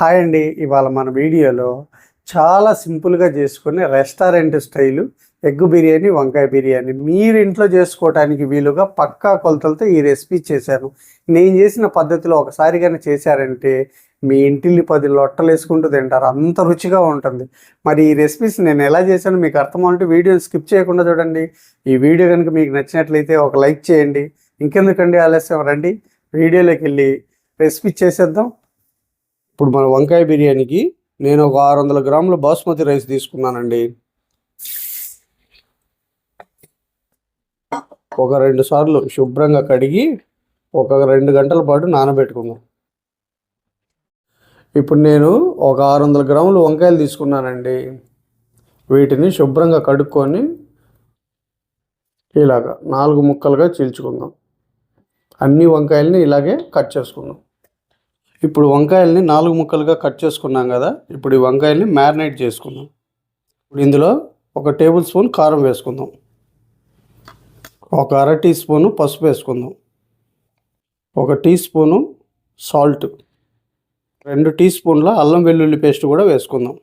Hi అండి. ఇవాళ మన వీడియోలో చాలా సింపుల్గా చేసుకునే రెస్టారెంట్ స్టైలు ఎగ్ బిర్యానీ వంకాయ బిర్యానీ. మీరు ఇంట్లో చేసుకోవడానికి వీలుగా పక్కా కొలతలతో ఈ రెసిపీ చేశాను. నేను చేసిన పద్ధతిలో ఒకసారి కానీ చేశారంటే మీ ఇంటిల్లి పది లొట్టలు వేసుకుంటూ తింటారు. అంత రుచిగా ఉంటుంది. మరి ఈ రెసిపీస్ నేను ఎలా చేశానో మీకు అర్థమవుంటే వీడియోని స్కిప్ చేయకుండా చూడండి. ఈ వీడియో కనుక మీకు నచ్చినట్లయితే ఒక లైక్ చేయండి. ఇంకెందుకండి ఆలస్యం? రండి. వీడియోలోకి వెళ్ళి రెసిపీ చేసేద్దాం. ఇప్పుడు మన వంకాయ బిర్యానీకి నేను ఒక ఆరు వందల గ్రాముల బాస్మతి రైస్ తీసుకున్నానండి. ఒక రెండు సార్లు శుభ్రంగా కడిగి ఒక రెండు గంటల పాటు నానబెట్టుకుందాం. ఇప్పుడు నేను ఒక ఆరు వందల గ్రాములు వంకాయలు తీసుకున్నానండి. వీటిని శుభ్రంగా కడుక్కొని ఇలాగా నాలుగు ముక్కలుగా చీల్చుకుందాం. అన్ని వంకాయలని ఇలాగే కట్ చేసుకుందాం. ఇప్పుడు వంకాయల్ని నాలుగు ముక్కలుగా కట్ చేసుకున్నాం కదా ఇప్పుడు ఈ వంకాయల్ని మ్యారినేట్ చేసుకుందాం. ఇప్పుడు ఇందులో ఒక టేబుల్ స్పూన్ కారం వేసుకుందాం. ఒక అర టీ స్పూను పసుపు వేసుకుందాం. ఒక టీ స్పూను సాల్ట్. రెండు టీ స్పూన్ల అల్లం వెల్లుల్లి పేస్ట్ కూడా వేసుకుందాం.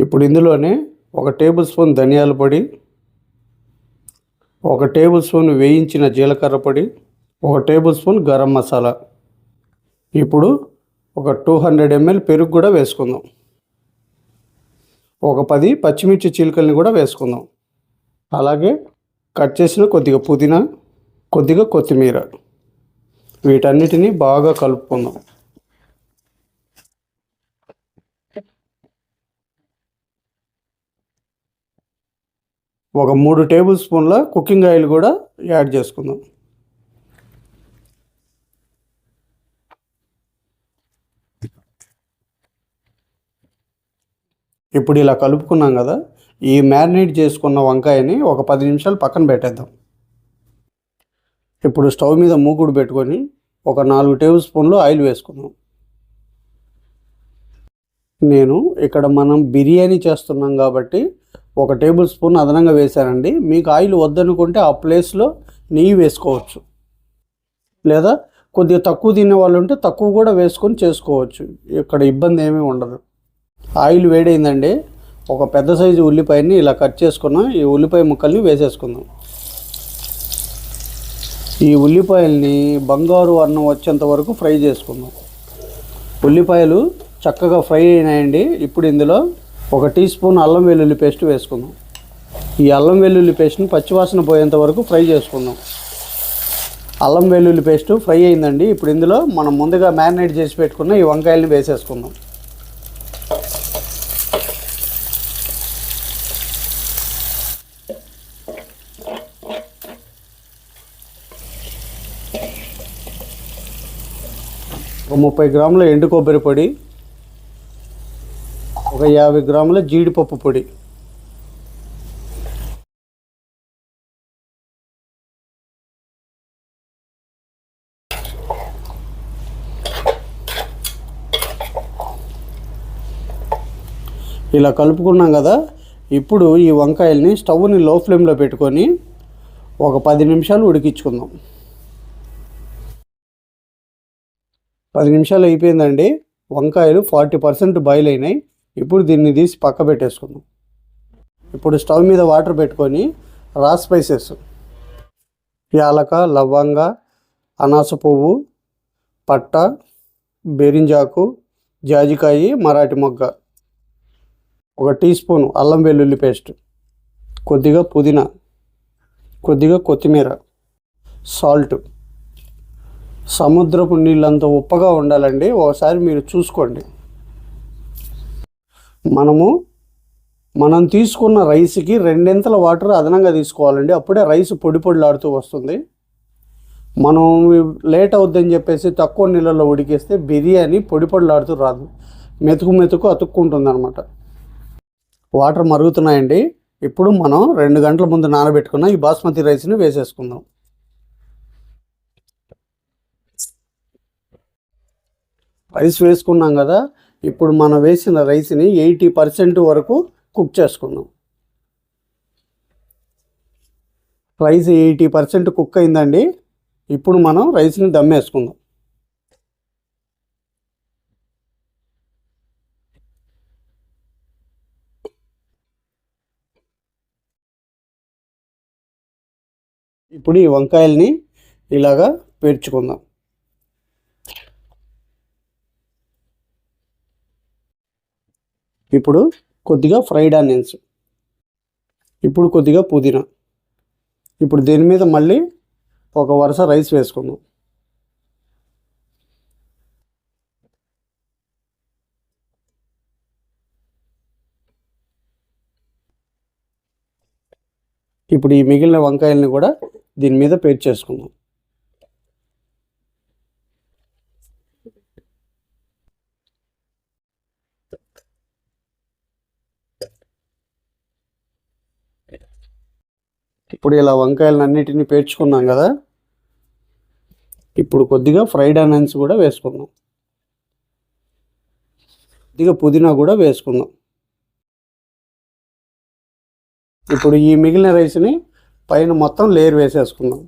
ఇప్పుడు ఇందులోనే ఒక టేబుల్ స్పూన్ ధనియాల పొడి ఒక టేబుల్ స్పూన్ వేయించిన జీలకర్ర పొడి ఒక టేబుల్ స్పూన్ గరం మసాలా. ఇప్పుడు ఒక టూ హండ్రెడ్ ఎంఎల్ పెరుగు కూడా వేసుకుందాం. ఒక పది పచ్చిమిర్చి చీలికల్ని కూడా వేసుకుందాం. అలాగే కట్ చేసిన కొద్దిగా పుదీనా కొద్దిగా కొత్తిమీర. వీటన్నిటిని బాగా కలుపుకుందాం. ఒక మూడు టేబుల్ స్పూన్ల కుకింగ్ ఆయిల్ కూడా యాడ్ చేసుకుందాం. ఇప్పుడు ఇలా కలుపుకున్నాం కదా ఈ మ్యారినేట్ చేసుకున్న వంకాయని ఒక పది నిమిషాలు పక్కన పెట్టేద్దాం. ఇప్పుడు స్టవ్ మీద మూకుడు పెట్టుకొని ఒక నాలుగు టేబుల్ స్పూన్లు ఆయిల్ వేసుకుందాం. నేను ఇక్కడ మనం బిర్యానీ చేస్తున్నాం కాబట్టి ఒక టేబుల్ స్పూన్ అదనంగా వేశానండి. మీకు ఆయిల్ వద్దనుకుంటే ఆ ప్లేస్లో నెయ్యి వేసుకోవచ్చు. లేదా కొద్దిగా తక్కువ తినే వాళ్ళు ఉంటే తక్కువ కూడా వేసుకొని చేసుకోవచ్చు. ఇక్కడ ఇబ్బంది ఏమీ ఉండదు. ఆయిల్ వేడైందండి. ఒక పెద్ద సైజు ఉల్లిపాయని ఇలా కట్ చేసుకున్నాం. ఈ ఉల్లిపాయ ముక్కల్ని వేసేసుకుందాం. ఈ ఉల్లిపాయల్ని బంగారు వర్ణం వచ్చేంత వరకు ఫ్రై చేసుకుందాం. ఉల్లిపాయలు చక్కగా ఫ్రై అయినాయండి. ఇప్పుడు ఇందులో ఒక టీ స్పూన్ అల్లం వెల్లుల్లి పేస్ట్ వేసుకుందాం. ఈ అల్లం వెల్లుల్లి పేస్ట్ని పచ్చివాసన పోయేంత వరకు ఫ్రై చేసుకుందాం. అల్లం వెల్లుల్లి పేస్ట్ ఫ్రై అయిందండి. ఇప్పుడు ఇందులో మనం ముందుగా మ్యారినేట్ చేసి పెట్టుకున్న ఈ వంకాయల్ని వేసేసుకుందాం. ఒక ముప్పై గ్రాముల ఎండు కొబ్బరి పొడి ఒక యాభై గ్రాముల జీడిపప్పు పొడి. ఇలా కలుపుకున్నాం కదా ఇప్పుడు ఈ వంకాయల్ని స్టవ్ని లో ఫ్లేమ్లో పెట్టుకొని ఒక పది నిమిషాలు ఉడికించుకుందాం. పది నిమిషాలు అయిపోయిందండి. వంకాయలు ఫార్టీ పర్సెంట్ బాయిల్ అయినాయి. ఇప్పుడు దీన్ని తీసి పక్క పెట్టేసుకుందాం. ఇప్పుడు స్టవ్ మీద వాటర్ పెట్టుకొని రా స్పైసెస్. యాలక లవంగ అనాస పువ్వు పట్ట బెరింజాకు జాజికాయి మరాఠీ మొగ్గ. ఒక టీ స్పూన్ అల్లం వెల్లుల్లి పేస్ట్. కొద్దిగా పుదీనా. కొద్దిగా కొత్తిమీర. సాల్ట్. సముద్రపు నీళ్ళంత ఉప్పగా ఉండాలండి. ఒకసారి మీరు చూసుకోండి. మనము మనం తీసుకున్న రైస్కి రెండింతల వాటర్ అదనంగా తీసుకోవాలండి. అప్పుడే రైస్ పొడి పొడిలాడుతూ వస్తుంది. మనం లేట్ అవుద్దని చెప్పేసి తక్కువ నీళ్ళలో ఉడికేస్తే బిర్యానీ పొడి పొడిలాడుతూ రాదు. మెతుకు మెతుకు అతుక్కుంటుంది అనమాట వాటర్ మరుగుతున్నాయండి. ఇప్పుడు మనం రెండు గంటల ముందు నానబెట్టుకున్న ఈ బాస్మతి రైస్ని వేసేసుకుందాం. రైస్ వేసుకున్నాం కదా ఇప్పుడు మనం వేసిన రైస్ని ఎయిటీ పర్సెంట్ వరకు కుక్ చేసుకుందాం రైస్ ఎయిటీ పర్సెంట్ కుక్ అయిందండి ఇప్పుడు మనం రైస్ని దమ్మేసుకుందాం ఇప్పుడు ఈ వంకాయల్ని ఇలాగా పేర్చుకుందాం. ఇప్పుడు కొద్దిగా ఫ్రైడ్ ఆనియన్స్. ఇప్పుడు కొద్దిగా పుదీనా. ఇప్పుడు దీని మీద మళ్ళీ ఒక వరుస రైస్ వేసుకుందాం. ఇప్పుడు ఈ మిగిలిన వంకాయల్ని కూడా దీని మీద పేర్చేసుకుందాం ఇప్పుడు ఇలా వంకాయలను అన్నిటిని పేర్చుకున్నాం కదా ఇప్పుడు కొద్దిగా ఫ్రైడ్ ఆనియన్స్ కూడా వేసుకున్నాం కొద్దిగా పుదీనా కూడా వేసుకుందాం. ఇప్పుడు ఈ మిగిలిన రైస్ని పైన మొత్తం లేయర్ వేసేసుకుందాం.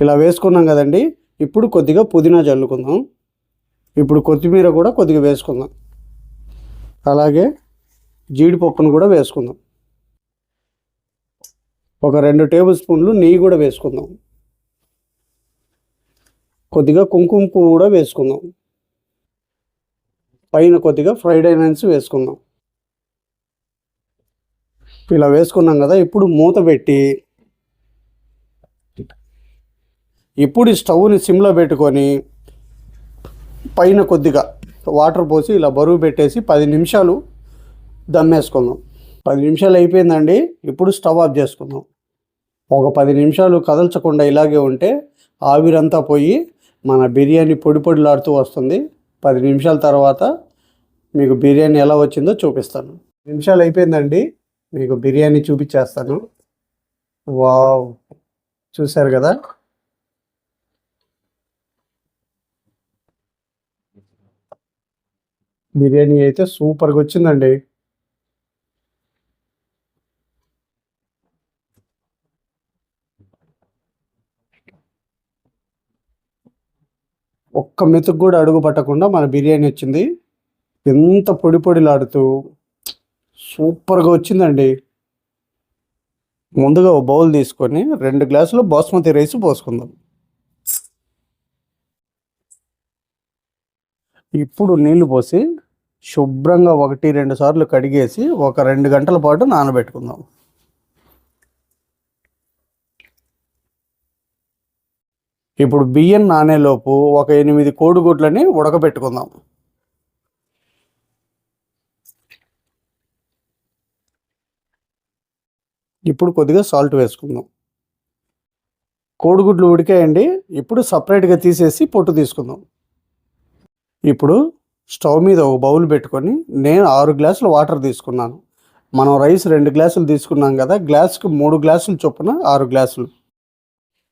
ఇలా వేసుకున్నాం కదండి ఇప్పుడు కొద్దిగా పుదీనా చల్లుకుందాం. ఇప్పుడు కొత్తిమీర కూడా కొద్దిగా వేసుకుందాం. అలాగే జీడిపప్పును కూడా వేసుకుందాం. ఒక రెండు టేబుల్ స్పూన్లు నెయ్యి కూడా వేసుకుందాం. కొద్దిగా కుంకుమ పువ్వు కూడా వేసుకుందాం. పైన కొద్దిగా ఫ్రైడ్ ఆనియన్స్ వేసుకుందాం. ఇలా వేసుకున్నాం కదా ఇప్పుడు మూత పెట్టి ఇప్పుడు ఈ స్టవ్ని సిమ్లో పెట్టుకొని పైన కొద్దిగా వాటర్ పోసి ఇలా బరువు పెట్టేసి పది నిమిషాలు దమ్మేసుకుందాం. పది నిమిషాలు అయిపోయిందండి. ఇప్పుడు స్టవ్ ఆఫ్ చేసుకుందాం. ఒక పది నిమిషాలు కదల్చకుండా ఇలాగే ఉంటే ఆవిరంతా పోయి మన బిర్యానీ పొడి పొడిలాడుతూ వస్తుంది. పది నిమిషాల తర్వాత మీకు బిర్యానీ ఎలా వచ్చిందో చూపిస్తాను. నిమిషాలు అయిపోయిందండి. మీకు బిర్యానీ చూపించేస్తాను. వావ్! చూశారు కదా? బిర్యానీ అయితే సూపర్గా వచ్చిందండి. ఒక్క మెతుకు కూడా అడుగు పట్టకుండా మన బిర్యానీ వచ్చింది. ఎంత పొడి పొడిలాడుతూ సూపర్గా వచ్చిందండి. ముందుగా ఓ బౌల్ తీసుకొని రెండు గ్లాసులు బాస్మతి రైస్ పోసుకుందాం. ఇప్పుడు నీళ్ళు పోసి శుభ్రంగా ఒకటి రెండు సార్లు కడిగేసి ఒక రెండు గంటల పాటు నానబెట్టుకుందాం. ఇప్పుడు బియ్యం నానేలోపు ఒక ఎనిమిది కోడిగుడ్లని ఉడకబెట్టుకుందాం. ఇప్పుడు కొద్దిగా సాల్ట్ వేసుకుందాం. కోడిగుడ్లు ఉడికాయండి. ఇప్పుడు సపరేట్గా తీసేసి పొట్టు తీసుకుందాం. ఇప్పుడు స్టవ్ మీద ఒక బౌల్ పెట్టుకొని నేను ఆరు గ్లాసులు వాటర్ తీసుకున్నాను. మనం రైస్ రెండు గ్లాసులు తీసుకున్నాం కదా గ్లాస్కి మూడు గ్లాసులు చొప్పున ఆరు గ్లాసులు.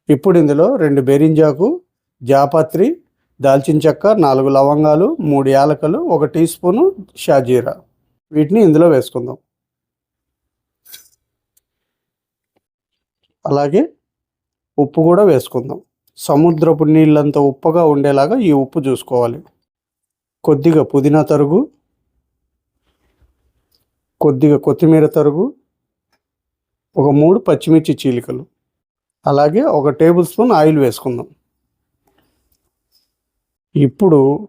ఇప్పుడు ఇందులో రెండు బెరింజాకు జాపత్రి దాల్చిన చెక్క నాలుగు లవంగాలు మూడు యాలకలు ఒక టీ స్పూను షాజీరా. వీటిని ఇందులో వేసుకుందాం. అలాగే ఉప్పు కూడా వేసుకుందాం. సముద్రపు నీళ్ళంత ఉప్పుగా ఉండేలాగా ఈ ఉప్పు చూసుకోవాలి. కొద్దిగా పుదీనా తరుగు కొద్దిగా కొత్తిమీర తరుగు ఒక మూడు పచ్చిమిర్చి చీలికలు. అలాగే ఒక టేబుల్ స్పూన్ ఆయిల్ వేసుకుందాం. ఇప్పుడు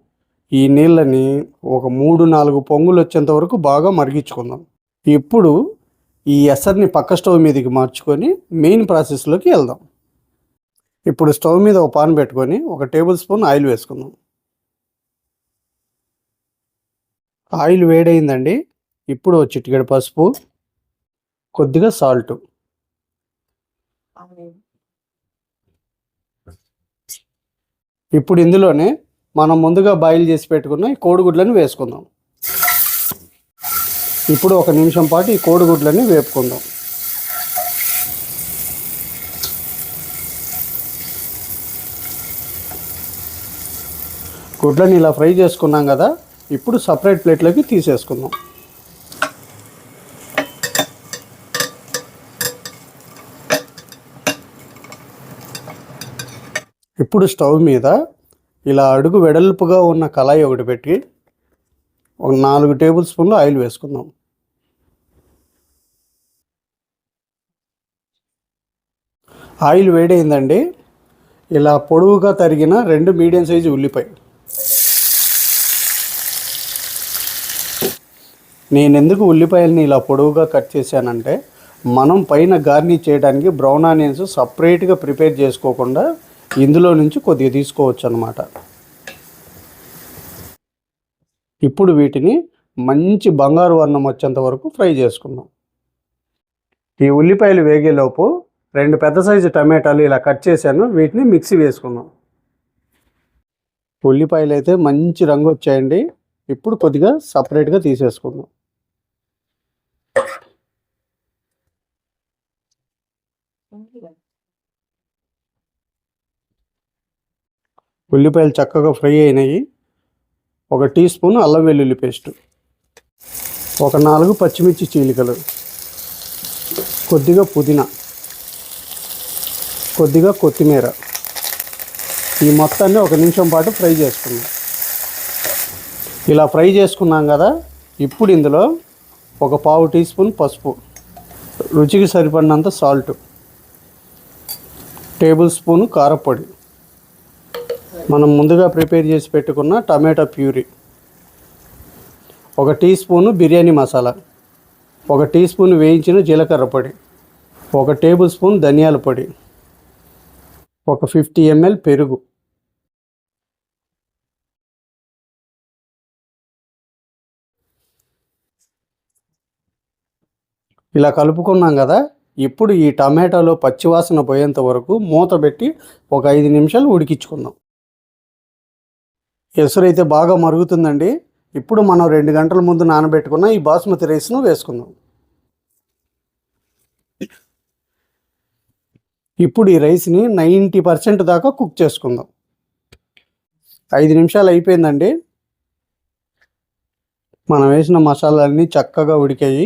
ఈ నీళ్ళని ఒక మూడు నాలుగు పొంగులు వచ్చేంత వరకు బాగా మరిగించుకుందాం. ఇప్పుడు ఈ ఎసర్ని పక్క స్టవ్ మీదకి మార్చుకొని మెయిన్ ప్రాసెస్లోకి వెళ్దాం. ఇప్పుడు స్టవ్ మీద ఒక పాన్ పెట్టుకొని ఒక టేబుల్ స్పూన్ ఆయిల్ వేసుకుందాం. ఆయిల్ వేడైందండి. ఇప్పుడు చిటికెడు పసుపు కొద్దిగా సాల్ట్. ఇప్పుడు ఇందులోనే మనం ముందుగా బాయిల్ చేసి పెట్టుకున్న ఈ కోడిగుడ్లను వేసుకుందాం. ఇప్పుడు ఒక నిమిషం పాటు ఈ కోడిగుడ్లని వేపుకుందాం. గుడ్లని ఇలా ఫ్రై చేసుకున్నాం కదా ఇప్పుడు సపరేట్ ప్లేట్లోకి తీసేసుకుందాం. ఇప్పుడు స్టవ్ మీద ఇలా అడుగు వెడల్పుగా ఉన్న కళాయి ఒకటి పెట్టి ఒక నాలుగు టేబుల్ స్పూన్లు ఆయిల్ వేసుకుందాం. ఆయిల్ వేడైందండి. ఇలా పొడవుగా తరిగిన రెండు మీడియం సైజు ఉల్లిపాయ. నేను ఎందుకు ఉల్లిపాయలని ఇలా పొడవుగా కట్ చేశానంటే మనం పైన గార్నిష్ చేయడానికి బ్రౌన్ ఆనియన్స్ సపరేట్గా ప్రిపేర్ చేసుకోకుండా ఇందులో నుంచి కొద్దిగా తీసుకోవచ్చు అనమాట ఇప్పుడు వీటిని మంచి బంగారు వర్ణం వచ్చేంత వరకు ఫ్రై చేసుకుందాం. ఈ ఉల్లిపాయలు వేగేలోపు రెండు పెద్ద సైజు టమాటాలు ఇలా కట్ చేశాను వీటిని మిక్సీ వేసుకుందాం. ఉల్లిపాయలు అయితే మంచి రంగు వచ్చాయండి. ఇప్పుడు కొద్దిగా సపరేట్గా తీసేసుకుందాం. ఉల్లిపాయలు చక్కగా ఫ్రై అయినాయి. ఒక టీ స్పూన్ అల్లం వెల్లుల్లి పేస్ట్. ఒక నాలుగు పచ్చిమిర్చి చీలికలు. కొద్దిగా పుదీనా. కొద్దిగా కొత్తిమీర. ఈ మొత్తాన్ని ఒక నిమిషం పాటు ఫ్రై చేసుకున్నాం ఇలా ఫ్రై చేసుకున్నాం కదా ఇప్పుడు ఇందులో ఒక పావు టీ స్పూన్ పసుపు. రుచికి సరిపడినంత సాల్ట్. టేబుల్ స్పూన్ కారపొడి. మనం ముందుగా ప్రిపేర్ చేసి పెట్టుకున్న టమాటా ప్యూరీ. ఒక టీ స్పూను బిర్యానీ మసాలా. ఒక టీ స్పూన్ వేయించిన జీలకర్ర పొడి. ఒక టేబుల్ స్పూన్ ధనియాల పొడి. ఒక ఫిఫ్టీ ఎంఎల్ పెరుగు. ఇలా కలుపుకున్నాం కదా ఇప్పుడు ఈ టమాటాలో పచ్చివాసన పోయేంత వరకు మూత పెట్టి ఒక ఐదు నిమిషాలు ఉడికించుకుందాం. ఎసురు అయితే బాగా మరుగుతుందండి. ఇప్పుడు మనం రెండు గంటల ముందు నానబెట్టుకున్న ఈ బాస్మతి రైస్ను వేసుకుందాం. ఇప్పుడు ఈ రైస్ని నైంటీ పర్సెంట్ దాకా కుక్ చేసుకుందాం. ఐదు నిమిషాలు అయిపోయిందండి. మనం వేసిన మసాలాలన్నీ చక్కగా ఉడికాయి.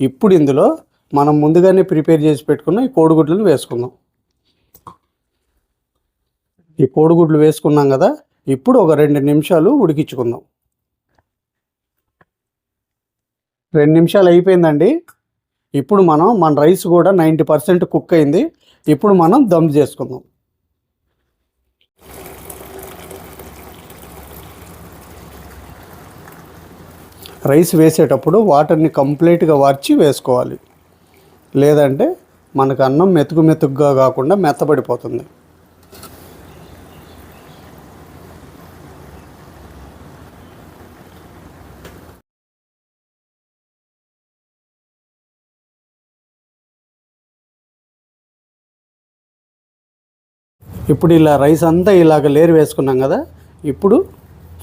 ఇప్పుడు ఇందులో మనం ముందుగానే ప్రిపేర్ చేసి పెట్టుకున్న ఈ కోడిగుడ్లను వేసుకుందాం. ఈ కోడిగుడ్లు వేసుకున్నాం కదా ఇప్పుడు ఒక రెండు నిమిషాలు ఉడికించుకుందాం. రెండు నిమిషాలు అయిపోయిందండి. ఇప్పుడు మనం మన రైస్ కూడా నైంటీ పర్సెంట్ కుక్ అయింది. ఇప్పుడు మనం దమ్ చేసుకుందాం. రైస్ వేసేటప్పుడు వాటర్ని కంప్లీట్గా వార్చి వేసుకోవాలి. లేదంటే మనకు అన్నం మెతుకు మెతుకుగా కాకుండా మెత్తబడిపోతుంది. ఇప్పుడు ఇలా రైస్ అంతా ఇలాగ లేరు వేసుకున్నాం కదా ఇప్పుడు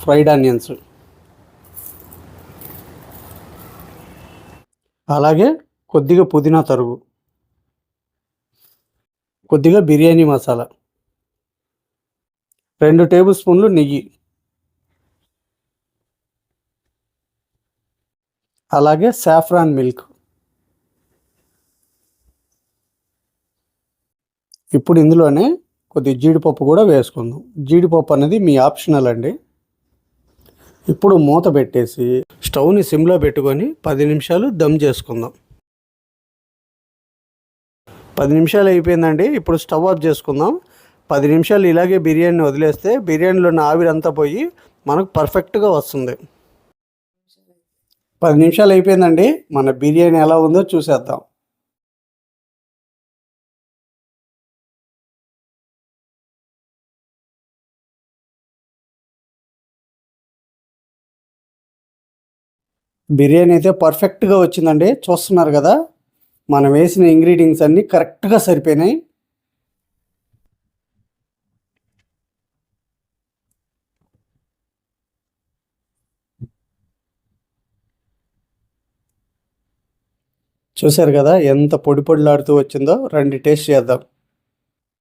ఫ్రైడ్ ఆనియన్స్. అలాగే కొద్దిగా పుదీనా తరుగు కొద్దిగా బిర్యానీ మసాలా రెండు టేబుల్ స్పూన్లు నెయ్యి. అలాగే సాఫ్రాన్ మిల్క్. ఇప్పుడు ఇందులోనే కొద్దిగా జీడిపప్పు కూడా వేసుకుందాం. జీడిపప్పు అనేది మీ ఆప్షనల్ అండి. ఇప్పుడు మూత పెట్టేసి స్టవ్ని సిమ్లో పెట్టుకొని పది నిమిషాలు దమ్ చేసుకుందాం. పది నిమిషాలు అయిపోయిందండి. ఇప్పుడు స్టవ్ ఆఫ్ చేసుకుందాం. పది నిమిషాలు ఇలాగే బిర్యానీ వదిలేస్తే బిర్యానీలో ఉన్న ఆవిరంతా పోయి మనకు పర్ఫెక్ట్గా వస్తుంది. పది నిమిషాలు అయిపోయిందండి. మన బిర్యానీ ఎలా ఉందో చూసేద్దాం. బిర్యానీ అయితే పర్ఫెక్ట్గా వచ్చిందండి. చూస్తున్నారు కదా మనం వేసిన ఇంగ్రీడియంట్స్ అన్నీ కరెక్ట్గా సరిపోయినాయి. చూశారు కదా ఎంత పొడి పొడిలాడుతూ వచ్చిందో. రండి టేస్ట్ చేద్దాం.